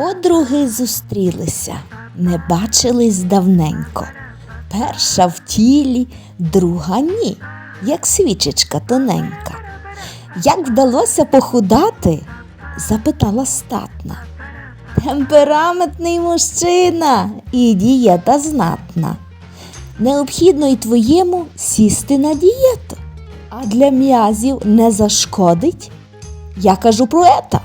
Подруги зустрілися, не бачились давненько. Перша в тілі, друга ні, як свічечка тоненька. Як вдалося похудати? запитала статна. Темпераментний мужчина і дієта знатна. Необхідно й твоєму сісти на дієту, а для м'язів не зашкодить. Я кажу про ета.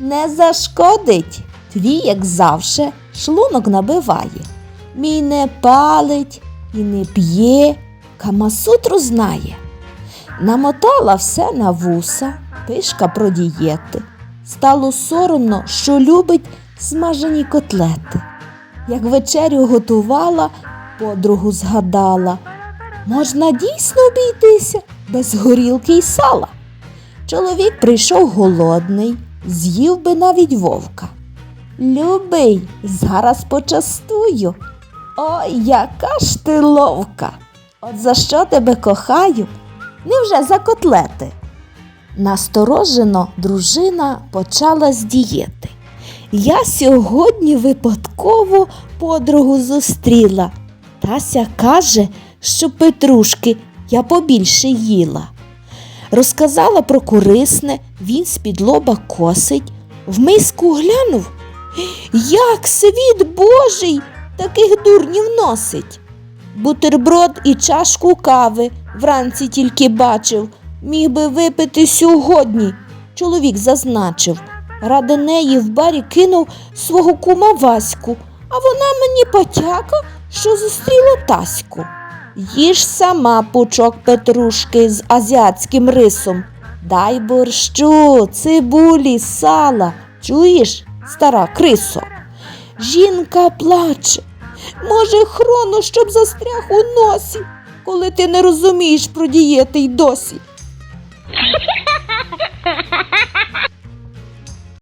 Не зашкодить. Твій, як завше, шлунок набиває. Мій не палить і не п'є, камасутру знає. Намотала все на вуса, пишка про дієти. Стало соромно, що любить смажені котлети. Як вечерю готувала, подругу згадала. Можна дійсно обійтися без горілки й сала. Чоловік прийшов голодний, з'їв би навіть вовка. Любий, зараз почастую. Ой, яка ж ти ловка! От за що тебе кохаю? Невже за котлети? Насторожено дружина почала з дієти. Я сьогодні випадково подругу зустріла. Тася каже, що петрушки я побільше їла. Розказала про корисне, він з-під лоба косить, в миску глянув. Як світ Божий таких дурнів носить. Бутерброд і чашку кави вранці тільки бачив, міг би випити сьогодні. Чоловік зазначив. Ради неї в барі кинув свого кума Ваську, а вона мені потяка, що зустріла Таську. Їж сама пучок петрушки з азіатським рисом. Дай борщу, цибулі, сала. Чуєш, стара крисо? Жінка плаче. Може, хроно, щоб застряг у носі, коли ти не розумієш про дієти й досі.